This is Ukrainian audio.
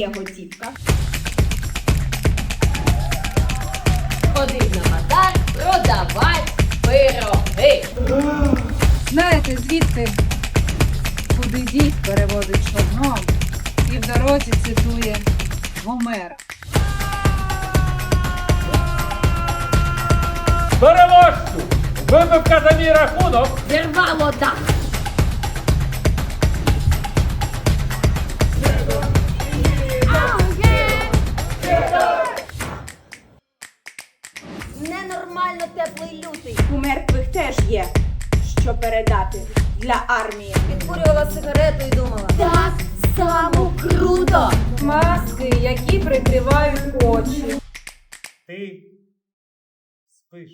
є готівка. Ходив на базар, продавать пироги. Знаєте, звідти, куди дід переводить човном, і в дорозі цитує Гомера. Переможцю! Випивка за мій рахунок! Зірвало дах. Ненормально теплий лютий. У мертвих теж є що передати для армії. Підкурювала сигарету і думала. Так само круто! Маски, які прикривають очі. Ти спиш.